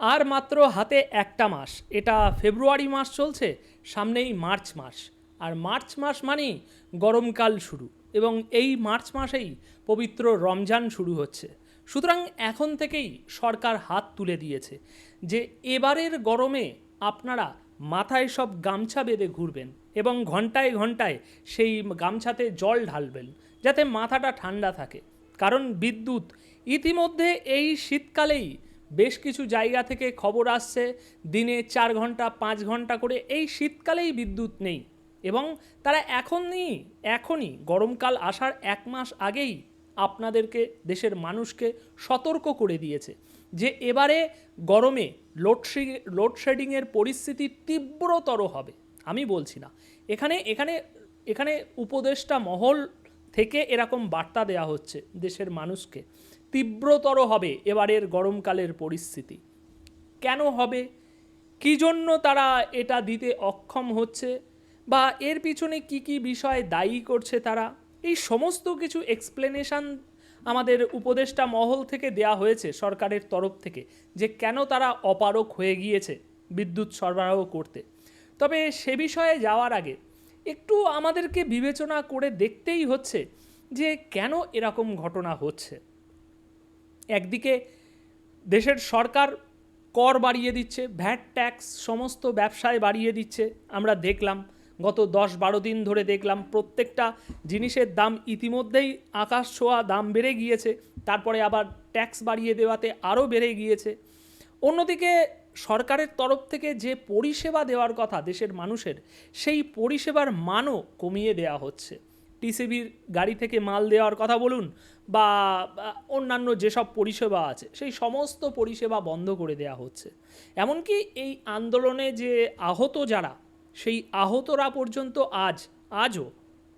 আর মাত্র হাতে একটা মাস। এটা ফেব্রুয়ারি মাস চলছে, সামনেই মার্চ মাস। আর মার্চ মাস মানেই গরমকাল শুরু এবং এই মার্চ মাসেই পবিত্র রমজান শুরু হচ্ছে। সুতরাং এখন থেকেই সরকার হাত তুলে দিয়েছে যে এবারের গরমে আপনারা মাথায় সব গামছা বেঁধে ঘুরবেন এবং ঘন্টায় ঘন্টায় সেই গামছাতে জল ঢালবেন যাতে মাথাটা ঠান্ডা থাকে। কারণ বিদ্যুৎ ইতিমধ্যে এই শীতকালেই বেশ কিছু জায়গা থেকে খবর আসছে, দিনে চার ঘণ্টা, পাঁচ ঘণ্টা করে। এই শীতকালেই বিদ্যুৎ নেই এবং তারা এখনই এখনই গরমকাল আসার এক মাস আগেই আপনাদেরকে, দেশের মানুষকে সতর্ক করে দিয়েছে যে এবারে গরমে লোডশি লোডশেডিংয়ের পরিস্থিতি তীব্রতর হবে। আমি বলছি না। এখানে এখানে এখানে উপদেষ্টা মহল থেকে এরকম বার্তা দেওয়া হচ্ছে দেশের মানুষকে তীব্রতর হবে এবারের গরমকালের পরিস্থিতি। কেন হবে? কী জন্য তারা এটা দিতে অক্ষম হচ্ছে? বা এর পিছনে কি কি বিষয় দায়ী করছে তারা? এই সমস্ত কিছু এক্সপ্লেনেশন আমাদের উপদেষ্টা মহল থেকে দেয়া হয়েছে সরকারের তরফ থেকে, যে কেন তারা অপারক হয়ে গিয়েছে বিদ্যুৎ সরবরাহ করতে। তবে সে বিষয়ে যাওয়ার আগে একটু আমাদেরকে বিবেচনা করে দেখতেই হচ্ছে যে কেন এরকম ঘটনা হচ্ছে। একদিকে দেশের সরকার কর বাড়িয়ে দিচ্ছে, ভ্যাট, ট্যাক্স, সমস্ত ব্যবসায় বাড়িয়ে দিচ্ছে, আমরা দেখলাম। গত দশ বারো দিন ধরে দেখলাম প্রত্যেকটা জিনিসের দাম ইতিমধ্যেই আকাশ ছোঁয়া, দাম বেড়ে গিয়েছে। তারপরে আবার ট্যাক্স বাড়িয়ে দেওয়াতে আরও বেড়ে গিয়েছে। অন্যদিকে সরকারের তরফ থেকে যে পরিষেবা দেওয়ার কথা দেশের মানুষের, সেই পরিষেবার মানও কমিয়ে দেওয়া হচ্ছে। টিসিবির গাড়ি থেকে মাল দেওয়ার কথা বলুন বা অন্যান্য যেসব পরিষেবা আছে, সেই সমস্ত পরিষেবা বন্ধ করে দেওয়া হচ্ছে। এমনকি এই আন্দোলনে যে আহত যারা, সেই আহতরা পর্যন্ত আজ, আজও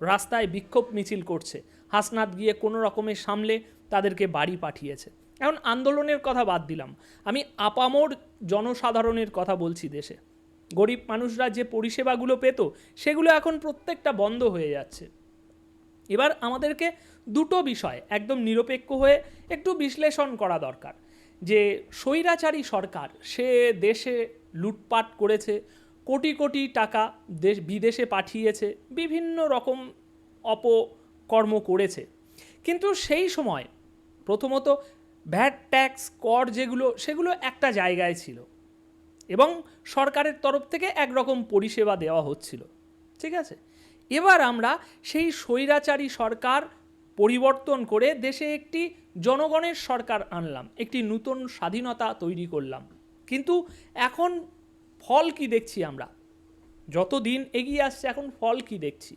রাস্তায় বিক্ষোভ মিছিল করছে। হাসনাত গিয়ে কোনো রকমের সামলে তাদেরকে বাড়ি পাঠিয়েছে। এখন আন্দোলনের কথা বাদ দিলাম। আমি আপামোর জনসাধারণের কথা বলছি দেশে। গরিব মানুষরা যে পরিষেবাগুলো পেত, সেগুলো এখন প্রত্যেকটা বন্ধ হয়ে যাচ্ছে। এবার আমাদেরকে দুটো বিষয় একদম নিরপেক্ষ হয়ে একটু বিশ্লেষণ করা দরকার। যে স্বৈরাচারী সরকার, সে দেশে লুটপাট করেছে, কোটি কোটি টাকা দেশ, বিদেশে পাঠিয়েছে, বিভিন্ন রকম অপকর্ম করেছে। কিন্তু সেই সময় প্রথমত ভ্যাট, ট্যাক্স, কর যেগুলো, সেগুলো একটা জায়গায় ছিল এবং সরকারের তরফ থেকে একরকম পরিষেবা দেওয়া হচ্ছিল। ঠিক আছে? এবার আমরা সেই স্বৈরাচারী সরকার পরিবর্তন করে দেশে একটি জনগণের সরকার আনলাম, একটি নূতন স্বাধীনতা তৈরি করলাম। কিন্তু এখন ফল কি দেখছি আমরা? যত দিন এগিয়ে আসছে এখন ফল কি দেখছি?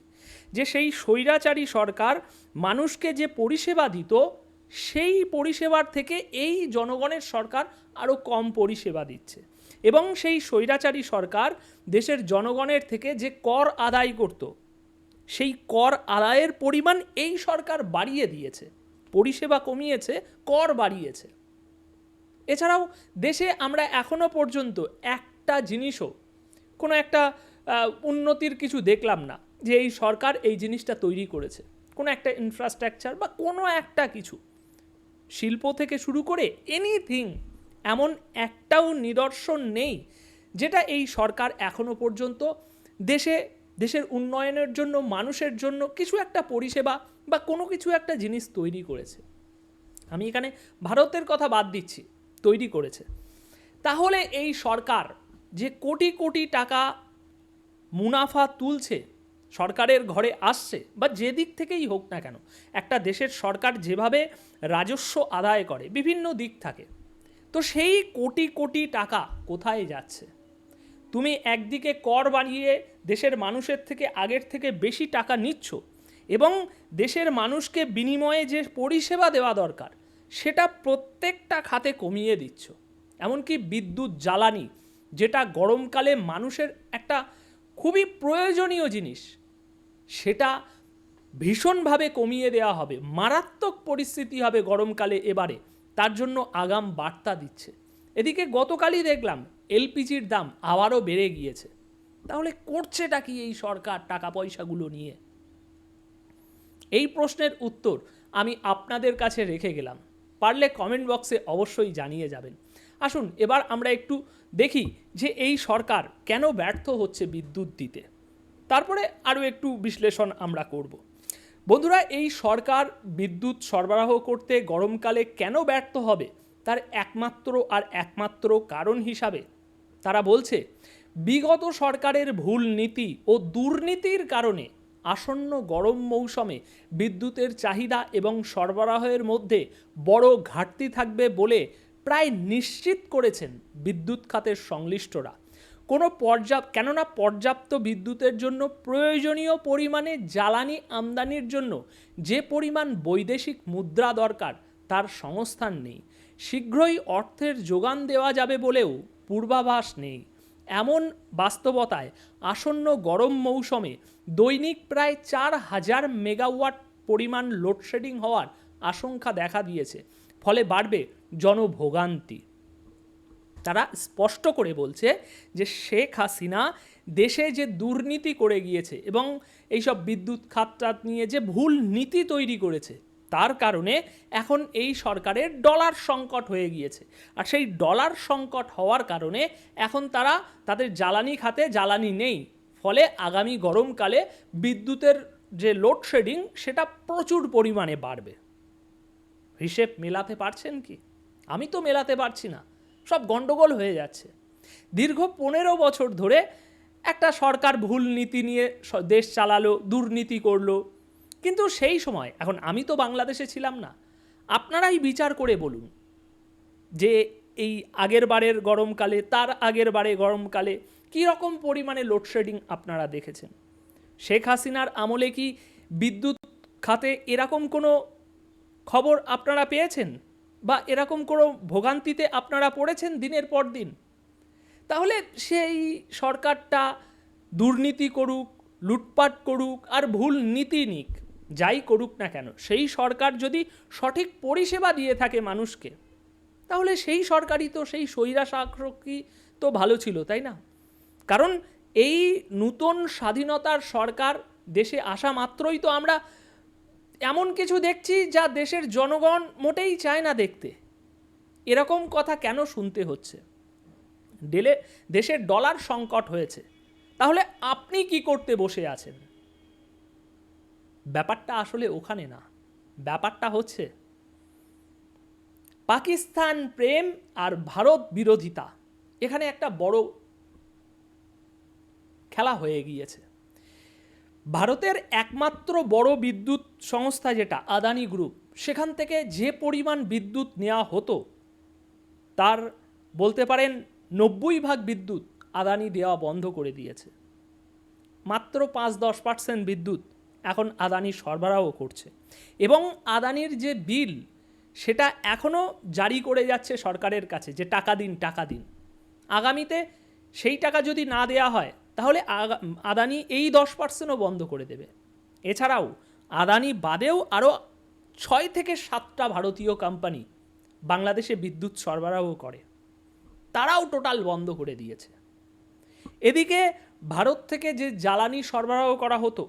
যে সেই স্বৈরাচারী সরকার মানুষকে যে পরিষেবা দিত, সেই পরিষেবার থেকে এই জনগণের সরকার আরও কম পরিষেবা দিচ্ছে। এবং সেই স্বৈরাচারী সরকার দেশের জনগণের থেকে যে কর আদায় করত সেই কর আদায়ের পরিমাণ এই সরকার বাড়িয়ে দিয়েছে। পরিষেবা কমিয়েছে, কর বাড়িয়েছে। এছাড়াও দেশে আমরা এখনও পর্যন্ত একটা জিনিসও, কোনো একটা উন্নতির কিছু দেখলাম না যে এই সরকার এই জিনিসটা তৈরি করেছে। কোনো একটা ইনফ্রাস্ট্রাকচার বা কোনো একটা কিছু। শিল্প থেকে শুরু করে এনিথিং এমন একটাও নিদর্শন নেই যেটা এই সরকার এখনও পর্যন্ত দেশে দেশের উন্নয়নের জন্য, মানুষের জন্য কিছু একটা পরিষেবা বা কোনো কিছু একটা জিনিস তৈরি করেছে। আমি এখানে ভারতের কথা বাদ দিচ্ছি, তৈরি করেছে। তাহলে এই সরকার যে কোটি কোটি টাকা মুনাফা তুলছে, সরকারের ঘরে আসছে বা যে দিক থেকেই হোক না কেন, একটা দেশের সরকার যেভাবে রাজস্ব আদায় করে, বিভিন্ন দিক থাকে। তো সেই কোটি কোটি টাকা কোথায় যাচ্ছে? তুমি একদিকে কর বাড়িয়ে দেশের মানুষের থেকে আগের থেকে বেশি টাকা নিচ্ছ এবং দেশের মানুষকে বিনিময়ে যে পরিষেবা দেওয়া দরকার, সেটা প্রত্যেকটা খাতে কমিয়ে দিচ্ছ। এমনকি বিদ্যুৎ, জ্বালানি, যেটা গরমকালে মানুষের একটা খুবই প্রয়োজনীয় জিনিস, সেটা ভীষণভাবে কমিয়ে দেওয়া হবে। মারাত্মক পরিস্থিতি হবে গরমকালে এবারে। তার জন্য আগাম বার্তা দিচ্ছে। এদিকে গতকালই দেখলাম, এলপিজির দাম আবারও বেড়ে গিয়েছে। তাহলে করছেটা কি এই সরকার টাকা পয়সাগুলো নিয়ে? এই প্রশ্নের উত্তর আমি আপনাদের কাছে রেখে গেলাম। পারলে কমেন্ট বক্সে অবশ্যই জানিয়ে যাবেন। আসুন, এবার আমরা একটু দেখি যে এই সরকার কেন ব্যর্থ হচ্ছে বিদ্যুৎ দিতে। তারপরে আরও একটু বিশ্লেষণ আমরা করব। বন্ধুরা, এই সরকার বিদ্যুৎ সরবরাহ করতে গরমকালে কেন ব্যর্থ হবে? তার একমাত্র আর একমাত্র কারণ হিসাবে তারা বলছে বিগত সরকারের ভুল নীতি ও দুর্নীতির কারণে আসন্ন গরম মৌসুমে বিদ্যুতের চাহিদা এবং সরবরাহের মধ্যে বড় ঘাটতি থাকবে বলে প্রায় নিশ্চিত করেছেন বিদ্যুৎ খাতের সংশ্লিষ্টরা। কোনো পর্যাপ্ত কেননা পর্যাপ্ত বিদ্যুতের জন্য প্রয়োজনীয় পরিমাণে জ্বালানি আমদানির জন্য যে পরিমাণ বৈদেশিক মুদ্রা দরকার তার সংস্থান নেই। শীঘ্রই অর্থের যোগান দেওয়া যাবে বলেও পূর্বাভাস নেই। এমন বাস্তবতায় আসন্ন গরম মৌসুমে দৈনিক প্রায় চার হাজার মেগাওয়াট পরিমাণ লোডশেডিং হওয়ার আশঙ্কা দেখা দিয়েছে, ফলে বাড়বে জনভোগান্তি। তারা স্পষ্ট করে বলছে যে শেখ হাসিনা দেশে যে দুর্নীতি করে গিয়েছে এবং এইসব বিদ্যুৎ খাতটা নিয়ে যে ভুল নীতি তৈরি করেছে তার কারণে এখন এই সরকারের ডলার সংকট হয়ে গিয়েছে। আর সেই ডলার সংকট হওয়ার কারণে এখন তারা তাদের জ্বালানি খাতে জ্বালানি নেই। ফলে আগামী গরমকালে বিদ্যুতের যে লোডশেডিং সেটা প্রচুর পরিমাণে বাড়বে। হিসেব মেলাতে পারছেন কি? আমি তো মেলাতে পারছি না। সব গন্ডগোল হয়ে যাচ্ছে। দীর্ঘ পনেরো বছর ধরে একটা সরকার ভুল নীতি নিয়ে দেশ চালালো, দুর্নীতি করল কিন্তু সেই সময়, এখন আমি তো বাংলাদেশে ছিলাম না, আপনারাই বিচার করে বলুন যে এই আগের বারের গরমকালে তার আগের বারে গরমকালে কী রকম পরিমাণে লোডশেডিং আপনারা দেখেছেন? শেখ হাসিনার আমলে কি বিদ্যুৎ খাতে এরকম কোনো খবর আপনারা পেয়েছেন? বা এরকম কোনো ভোগান্তিতে আপনারা পড়েছেন দিনের পর দিন? তাহলে সেই সরকারটা দুর্নীতি করুক, লুটপাট করুক, আর ভুল নীতি নিক। যাই করুক না কেন, সেই সরকার যদি সঠিক পরিষেবা দিয়ে থাকে মানুষকে, তাহলে সেই সরকারই তো, সেই স্বৈরা তো ভালো ছিল, তাই না? কারণ এই নূতন স্বাধীনতার সরকার দেশে আসা মাত্রই তো আমরা এমন কিছু দেখছি যা দেশের জনগণ মোটেই চায় না দেখতে। এরকম কথা কেন শুনতে হচ্ছে? ডেলে, দেশের ডলার সংকট হয়েছে, তাহলে আপনি কি করতে বসে আছেন? ব্যাপারটা আসলে ওখানে না। ব্যাপারটা হচ্ছে, পাকিস্তান প্রেম আর ভারত বিরোধিতা। এখানে একটা বড় খেলা হয়ে গিয়েছে। ভারতের একমাত্র বড় বিদ্যুৎ সংস্থা যেটা, আদানি গ্রুপ, সেখান থেকে যে পরিমাণ বিদ্যুৎ নেওয়া হতো, তার বলতে পারেন নব্বই ভাগ বিদ্যুৎ আদানি দেওয়া বন্ধ করে দিয়েছে। মাত্র পাঁচ দশ পার্সেন্ট বিদ্যুৎ এখন আদানি সরবরাহ করছে। এবং আদানির যে বিল, সেটা এখনও জারি করে যাচ্ছে সরকারের কাছে যে টাকা দিন টাকা দিন। আগামীতে সেই টাকা যদি না দেয়া হয়, তাহলে আদানি এই দশ পার্সেন্টও বন্ধ করে দেবে। এছাড়াও, আদানি বাদেও আরও ছয় থেকে সাতটা ভারতীয় কোম্পানি বাংলাদেশে বিদ্যুৎ সরবরাহ করে। তারাও টোটাল বন্ধ করে দিয়েছে। এদিকে ভারত থেকে যে জ্বালানি সরবরাহ করা হতো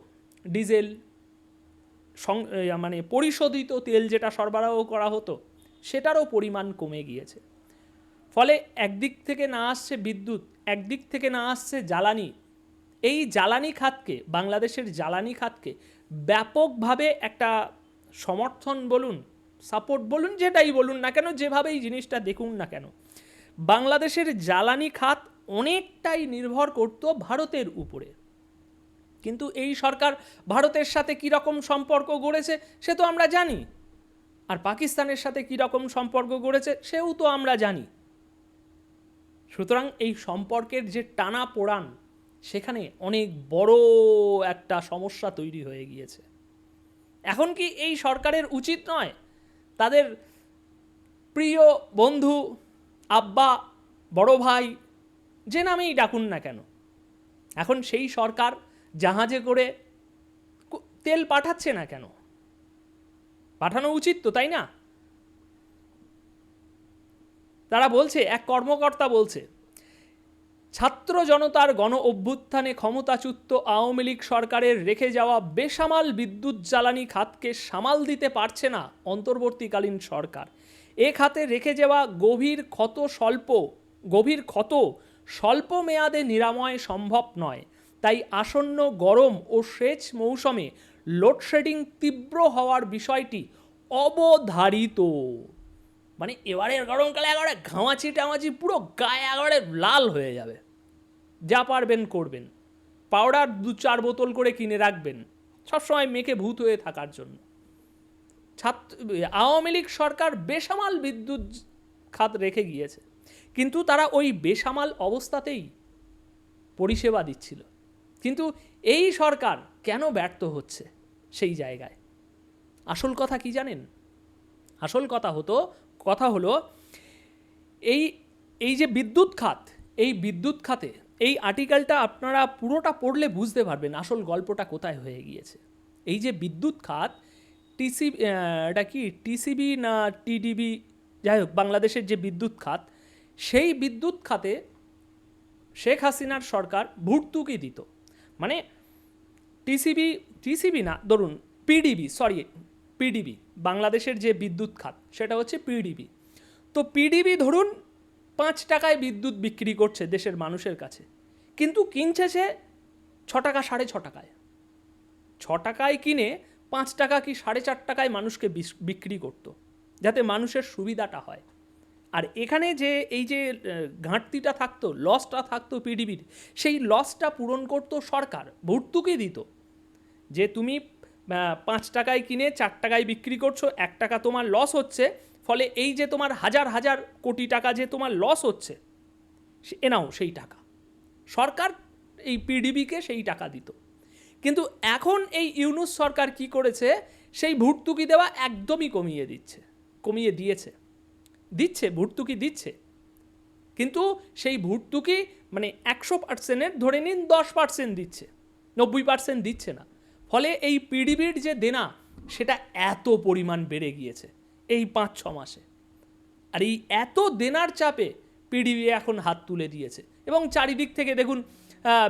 ডিজেল মানে পরিশোধিত তেল যেটা সরবরাহ করা হতো, সেটারও পরিমাণ কমে গিয়েছে। ফলে একদিক থেকে না আসছে বিদ্যুৎ, একদিক থেকে না আসছে জ্বালানি। এই জ্বালানি খাতকে, বাংলাদেশের জ্বালানি খাতকে ব্যাপকভাবে একটা সমর্থন বলুন, সাপোর্ট বলুন, যেটাই বলুন না কেন, যেভাবেই জিনিসটা দেখুন না কেন, বাংলাদেশের জ্বালানি খাত অনেকটাই নির্ভর করত ভারতের উপরে। কিন্তু এই সরকার ভারতের সাথে কী রকম সম্পর্ক গড়েছে, সে তো আমরা জানি। আর পাকিস্তানের সাথে কী রকম সম্পর্ক গড়েছে, সেও তো আমরা জানি। সুতরাং এই সম্পর্কের যে টানা পোড়ান, সেখানে অনেক বড় একটা সমস্যা তৈরি হয়ে গিয়েছে। এখন কি এই সরকারের উচিত নয় তাদের প্রিয় বন্ধু, আব্বা, বড় ভাই, যে নামেই ডাকুন না কেন, এখন সেই সরকার জাহাজে করে তেল পাঠাচ্ছে না কেন? পাঠানো উচিত তো, তাই না? তারা বলছে, এক কর্মকর্তা বলছে, ছাত্র জনতার গণ অভ্যুত্থানে ক্ষমতাচ্যুত আওয়ামী লীগ সরকারের রেখে যাওয়া বেসামাল বিদ্যুৎ জ্বালানি খাতকে সামাল দিতে পারছে না অন্তর্বর্তীকালীন সরকার। এ খাতে রেখে যাওয়া গভীর ক্ষত স্বল্প, গভীর ক্ষত স্বল্প মেয়াদে নিরাময় সম্ভব নয়। তাই আসন্ন গরম ও সেচ মৌসুমে লোডশেডিং তীব্র হওয়ার বিষয়টি অবধারিত। মানে এবারের গরমকালে একেবারে ঘামাচি টামাচি পুরো গায়ে একেবারে লাল হয়ে যাবে। যা পারবেন করবেন। পাউডার দু চার বোতল করে কিনে রাখবেন। সবসময় মেখে ভূত হয়ে থাকার জন্য। ছাত্র, আওয়ামী লীগ সরকার বেসামাল বিদ্যুৎ খাত রেখে গিয়েছে। কিন্তু তারা ওই বেসামাল অবস্থাতেই পরিষেবা দিচ্ছিল। কিন্তু এই সরকার কেন ব্যর্থ হচ্ছে সেই জায়গায়? আসল কথা কি জানেন? আসল কথা হতো, কথা হলো এই এই যে বিদ্যুৎ খাত, এই বিদ্যুৎ খাতে এই আর্টিকেলটা আপনারা পুরোটা পড়লে বুঝতে পারবেন আসল গল্পটা কোথায় হয়ে গিয়েছে। এই যে বিদ্যুৎ খাত, টিসি এটা কি, টিসিবি না টিডিবি? যাই হোক, বাংলাদেশের যে বিদ্যুৎ খাত, সেই বিদ্যুৎ খাতে শেখ হাসিনার সরকার ভর্তুকি দিত। মানে টিসিবি টিসিবি না, ধরুন পিডিবি সরি পিডিবি, বাংলাদেশের যে বিদ্যুৎ খাত, সেটা হচ্ছে পিডিবি। তো পিডিবি ধরুন পাঁচ টাকায় বিদ্যুৎ বিক্রি করছে দেশের মানুষের কাছে, কিন্তু কিনছে সে ছ টাকা, সাড়ে ছ টাকায়। ছ টাকায় কিনে পাঁচ টাকা কি সাড়ে চার টাকায় মানুষকে বিক্রি করতো, যাতে মানুষের সুবিধাটা হয়। আর এখানে যে এই যে ঘাটতিটা থাকতো লসটা থাকতো পিডিবির সেই লসটা পূরণ করতো সরকার, ভর্তুকি দিত। যে তুমি পাঁচ টাকায় কিনে চার টাকায় বিক্রি করছ, এক টাকা তোমার লস হচ্ছে, ফলে এই যে তোমার হাজার হাজার কোটি টাকা যে তোমার লস হচ্ছে, সে- এ সেই টাকা। সরকার এই পিডিবিকে সেই টাকা দিত। কিন্তু এখন এই ইউনুস সরকার কি করেছে, সেই ভর্তুকি দেওয়া একদমই কমিয়ে দিচ্ছে, কমিয়ে দিয়েছে। দিচ্ছে, ভর্তুকি দিচ্ছে। কিন্তু সেই ভর্তুকি মানে একশো পার্সেন্টের ধরে নিন দশ পার্সেন্ট দিচ্ছে, নব্বই পার্সেন্ট দিচ্ছে না। ফলে এই পিডিবির যে দেনা, সেটা এত পরিমাণ বেড়ে গিয়েছে এই পাঁচ ছ মাসে। আর এই এত দেনার চাপে পিডিবি এখন হাত তুলে দিয়েছে। এবং চারিদিক থেকে দেখুন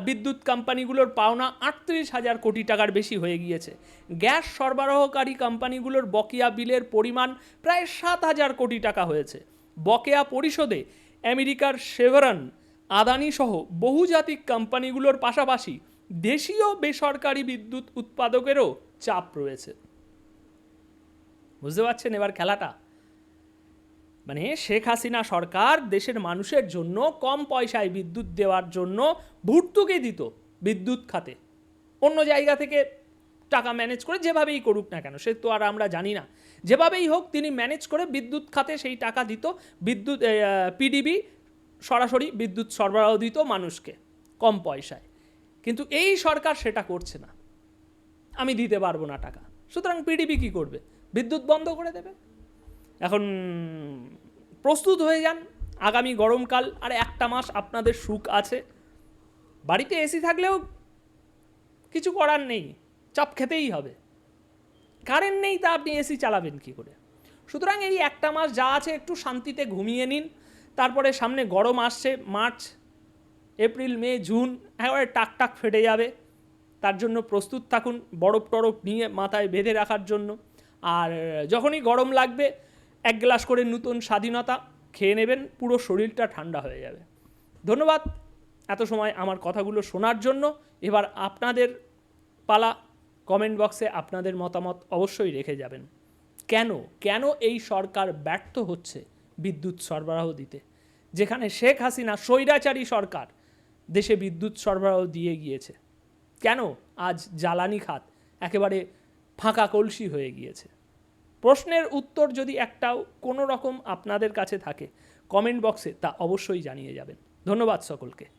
বিদ্যুৎ কোম্পানিগুলোর পাওনা আটত্রিশ হাজার কোটি টাকার বেশি হয়ে গিয়েছে। গ্যাস সরবরাহকারী কোম্পানিগুলোর বকেয়া বিলের পরিমাণ প্রায় সাত হাজার কোটি টাকা হয়েছে। বকেয়া পরিশোধে আমেরিকার সেভারান আদানি সহ বহুজাতিক কোম্পানিগুলোর পাশাপাশি দেশীয় বেসরকারি বিদ্যুৎ উৎপাদকেরও চাপ রয়েছে। বুঝতে পারছেন এবার খেলাটা? মানে শেখ হাসিনা সরকার দেশের মানুষের জন্য কম পয়সায় বিদ্যুৎ দেওয়ার জন্য ভর্তুকি দিত বিদ্যুৎ খাতে। অন্য জায়গা থেকে টাকা ম্যানেজ করে যেভাবেই করুক না কেন, সে তো আর আমরা জানি না। যেভাবেই হোক তিনি ম্যানেজ করে বিদ্যুৎ খাতে সেই টাকা দিত, বিদ্যুৎ পিডিবি সরাসরি বিদ্যুৎ সরবরাহ দিত মানুষকে কম পয়সায়। কিন্তু এই সরকার সেটা করছে না। আমি দিতে পারব না টাকা। সুতরাং পিডিবি কি করবে? বিদ্যুৎ বন্ধ করে দেবে। এখন প্রস্তুত হয়ে যান, আগামী গরমকাল, আর একটা মাস আপনাদের সুখ আছে। বাড়িতে এসি থাকলেও কিছু করার নেই, চাপ খেতেই হবে। কারেন্ট নেই, তা আপনি এসি চালাবেন কি করে? সুতরাং এই একটা মাস যা আছে, একটু শান্তিতে ঘুমিয়ে নিন। তারপরে সামনে গরম আসছে, মার্চ, এপ্রিল, মে, জুন, একেবারে টাক টাক ফেটে যাবে। তার জন্য প্রস্তুত থাকুন, বরফ টরফ নিয়ে মাথায় বেঁধে রাখার জন্য। আর যখনই গরম লাগবে এক গ্লাস করে নতুন স্বাধীনতা খেয়ে নেবেন, পুরো শরীরটা ঠান্ডা হয়ে যাবে। ধন্যবাদ এত সময় আমার কথাগুলো শোনার জন্য। এবার আপনাদের পালা কমেন্ট বক্সে আপনাদের মতামত অবশ্যই রেখে যাবেন। কেন? কেন এই সরকার ব্যর্থ হচ্ছে বিদ্যুৎ সরবরাহ দিতে? যেখানে শেখ হাসিনা স্বৈরাচারী সরকার দেশে বিদ্যুৎ সরবরাহ দিয়ে গিয়েছে। কেন? আজ জ্বালানি খাত একেবারে ফাঁকা কলসি হয়ে গিয়েছে। প্রশ্নের উত্তর যদি একটাও কোনো রকম আপনাদের কাছে থাকে কমেন্ট বক্সে তা অবশ্যই জানিয়ে যাবেন। ধন্যবাদ সকলকে।